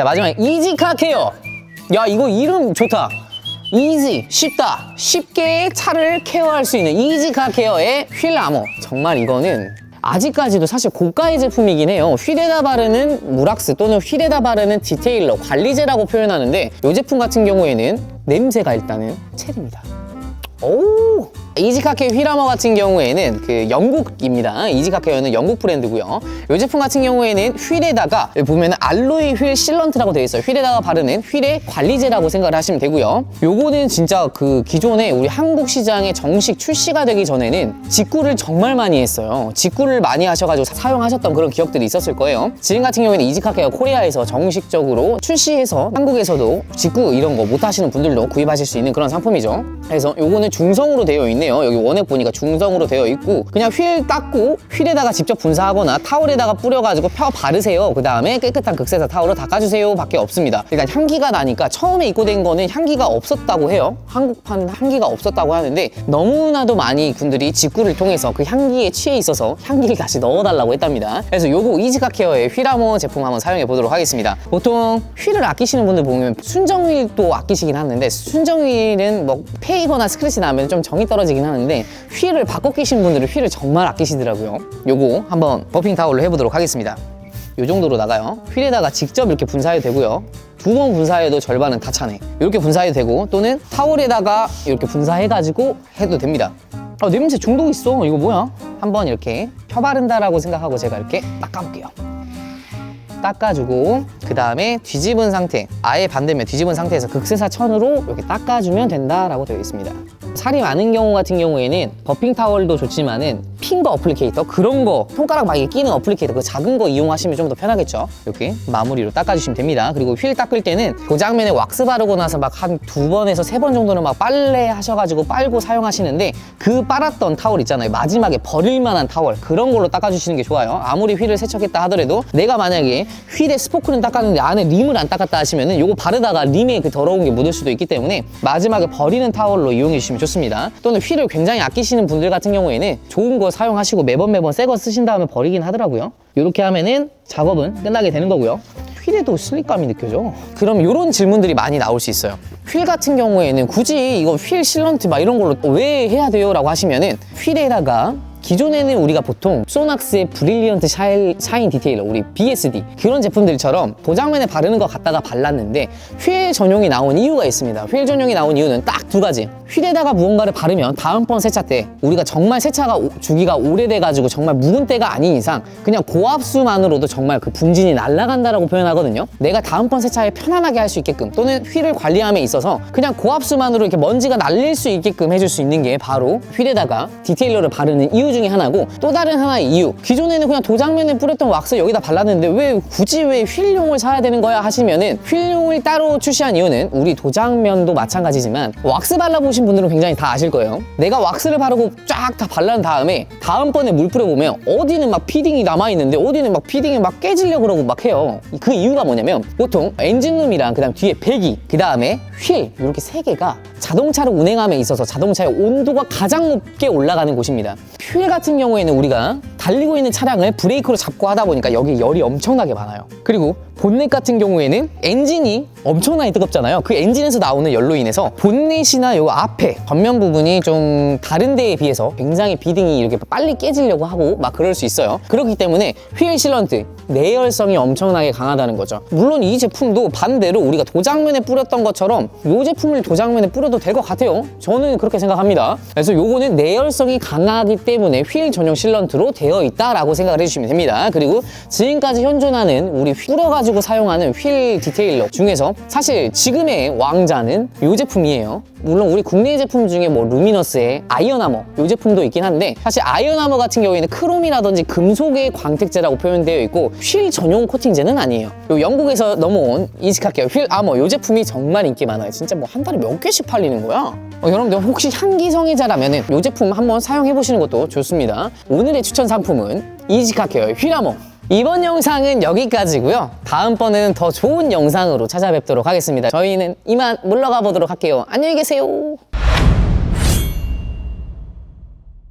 자 마지막 이지카 케어. 야 이거 이름 좋다. 이지 쉽다. 쉽게 차를 케어할 수 있는 이지카 케어의 휠 아모 정말 이거는 아직까지도 사실 고가의 제품이긴 해요. 휠에다 바르는 무락스 또는 휠에다 바르는 디테일러 관리제라고 표현하는데 이 제품 같은 경우에는 냄새가 일단은 체리입니다. 오 이지카케 휠아머 같은 경우에는 그 영국입니다. 이지카케어는 영국 브랜드고요. 이 제품 같은 경우에는 휠에다가 보면은 알로이 휠 실런트라고 되어 있어요. 휠에다가 바르는 휠의 관리제라고 생각을 하시면 되고요. 요거는 진짜 그 기존에 우리 한국 시장에 정식 출시가 되기 전에는 직구를 정말 많이 했어요. 직구를 많이 하셔가지고 사- 사용하셨던 그런 기억들이 있었을 거예요. 지금 같은 경우에는 이지카케어 코리아에서 정식적으로 출시해서 한국에서도 직구 이런 거 못 하시는 분들도 구입하실 수 있는 그런 상품이죠. 그래서 요거는 중성으로 되어 있 네요. 여기 원액 보니까 중성으로 되어 있고 그냥 휠 닦고 휠에다가 직접 분사하거나 타올에다가 뿌려가지고 펴 바르세요. 그 다음에 깨끗한 극세사 타올로 닦아주세요. 밖에 없습니다. 일단 향기가 나니까 처음에 입고 된 거는 향기가 없었다고 해요. 한국판 향기가 없었다고 하는데 너무나도 많이 분들이 직구를 통해서 그 향기에 취해 있어서 향기를 다시 넣어달라고 했답니다. 그래서 요거 이지카 케어의 휠아모 제품 한번 사용해 보도록 하겠습니다. 보통 휠을 아끼시는 분들 보면 순정휠도 아끼시긴 하는데 순정휠은 뭐 페이거나 스크래치 나면 좀 정이 떨어지 긴 하는데 휠을 바꿔 끼신 분들은 휠을 정말 아끼시더라고요. 요거 한번 버핑 타올로 해보도록 하겠습니다. 요 정도로 나가요. 휠에다가 직접 이렇게 분사해도 되고요. 두 번 분사해도 절반은 다 차네. 이렇게 분사해도 되고 또는 타올에다가 이렇게 분사해가지고 해도 됩니다. 아, 냄새 중독 있어. 이거 뭐야? 한번 이렇게 펴바른다라고 생각하고 제가 이렇게 닦아볼게요. 닦아주고 그 다음에 뒤집은 상태 아예 반대면 뒤집은 상태에서 극세사 천으로 이렇게 닦아주면 된다라고 되어 있습니다 살이 많은 경우 같은 경우에는 버핑 타월도 좋지만은 핑거 어플리케이터? 그런 거 손가락 막 끼는 어플리케이터 그 작은 거 이용하시면 좀 더 편하겠죠? 이렇게 마무리로 닦아주시면 됩니다. 그리고 휠 닦을 때는 도장면에 왁스 바르고 나서 막 한 두 번에서 세 번 정도는 막 빨래 하셔가지고 빨고 사용하시는데 그 빨았던 타월 있잖아요. 마지막에 버릴 만한 타월. 그런 걸로 닦아주시는 게 좋아요. 아무리 휠을 세척했다 하더라도 내가 만약에 휠의 스포크는 닦았는데 안에 림을 안 닦았다 하시면은 요거 바르다가 림에 그 더러운 게 묻을 수도 있기 때문에 마지막에 버리는 타월로 이용해 주시면 좋습니다 또는 휠을 굉장히 아끼시는 분들 같은 경우에는 좋은 거 사용하시고 매번 매번 새 거 쓰신 다음에 버리긴 하더라고요 이렇게 하면은 작업은 끝나게 되는 거고요 휠에도 슬립감이 느껴져. 그럼 이런 질문들이 많이 나올 수 있어요. 휠 같은 경우에는 굳이 이거 휠 실런트 막 이런 걸로 왜 해야 돼요? 라고 하시면은 휠에다가 기존에는 우리가 보통 소낙스의 브릴리언트 샤인, 샤인 디테일러 우리 BSD 그런 제품들처럼 도장면에 바르는 거 갖다가 발랐는데 휠 전용이 나온 이유가 있습니다 휠 전용이 나온 이유는 딱 두 가지 휠에다가 무언가를 바르면 다음번 세차 때 우리가 정말 세차가 오- 주기가 오래돼가지고 정말 묵은 때가 아닌 이상 그냥 고압수만으로도 정말 그 분진이 날아간다라고 표현하거든요. 내가 다음번 세차에 편안하게 할 수 있게끔 또는 휠을 관리함에 있어서 그냥 고압수만으로 이렇게 먼지가 날릴 수 있게끔 해줄 수 있는 게 바로 휠에다가 디테일러를 바르는 이유 중에 하나고 또 다른 하나의 이유. 기존에는 그냥 도장면에 뿌렸던 왁스 여기다 발랐는데 왜 굳이 왜 휠용을 사야 되는 거야 하시면은 휠용을 따로 출시한 이유는 우리 도장면도 마찬가지지만 왁스 발라보 신 분들은 굉장히 다 아실 거예요. 내가 왁스를 바르고 쫙 다 발란 다음에 다음번에 물 뿌려보면 어디는 막 피딩이 남아있는데 어디는 막 피딩이 막 깨지려고 그러고 막 해요. 그 이유가 뭐냐면 보통 엔진룸이랑 그 다음 뒤에 배기 그 다음에 휠 이렇게 세 개가 자동차를 운행함에 있어서 자동차의 온도가 가장 높게 올라가는 곳입니다. 휠 같은 경우에는 우리가 달리고 있는 차량을 브레이크로 잡고 하다 보니까 여기 열이 엄청나게 많아요. 그리고 본넷 같은 경우에는 엔진이 엄청나게 뜨겁잖아요. 그 엔진에서 나오는 열로 인해서 본넷이나 요 앞에 겉면 부분이 좀 다른 데에 비해서 굉장히 비딩이 이렇게 빨리 깨지려고 하고 막 그럴 수 있어요. 그렇기 때문에 휠 실런트 내열성이 엄청나게 강하다는 거죠. 물론 이 제품도 반대로 우리가 도장면에 뿌렸던 것처럼 이 제품을 도장면에 뿌려도 될 것 같아요. 저는 그렇게 생각합니다. 그래서 요거는 내열성이 강하기 때문에 휠 전용 실런트로 되어 있다라고 생각을 해주시면 됩니다. 그리고 지금까지 현존하는 우리 뿌려가지고 사용하는 휠 디테일러 중에서 사실 지금의 왕자는 이 제품이에요. 물론 우리 국내 제품 중에 뭐 루미너스의 아이언아머 이 제품도 있긴 한데 사실 아이언아머 같은 경우에는 크롬이라든지 금속의 광택제라고 표현되어 있고 휠 전용 코팅제는 아니에요. 요 영국에서 넘어온 인식할게요. 휠 아머 이 제품이 정말 인기 많아요. 진짜 뭐 한 달에 몇 개씩 팔리는 거야. 어, 여러분들 혹시 향기 성애자라면은 이 제품 한번 사용해 보시는 것도 좋습니다. 오늘의 추천 상품은 이지카케어의 휠아머 이번 영상은 여기까지고요. 다음번에는 더 좋은 영상으로 찾아뵙도록 하겠습니다. 저희는 이만 물러가 보도록 할게요. 안녕히 계세요.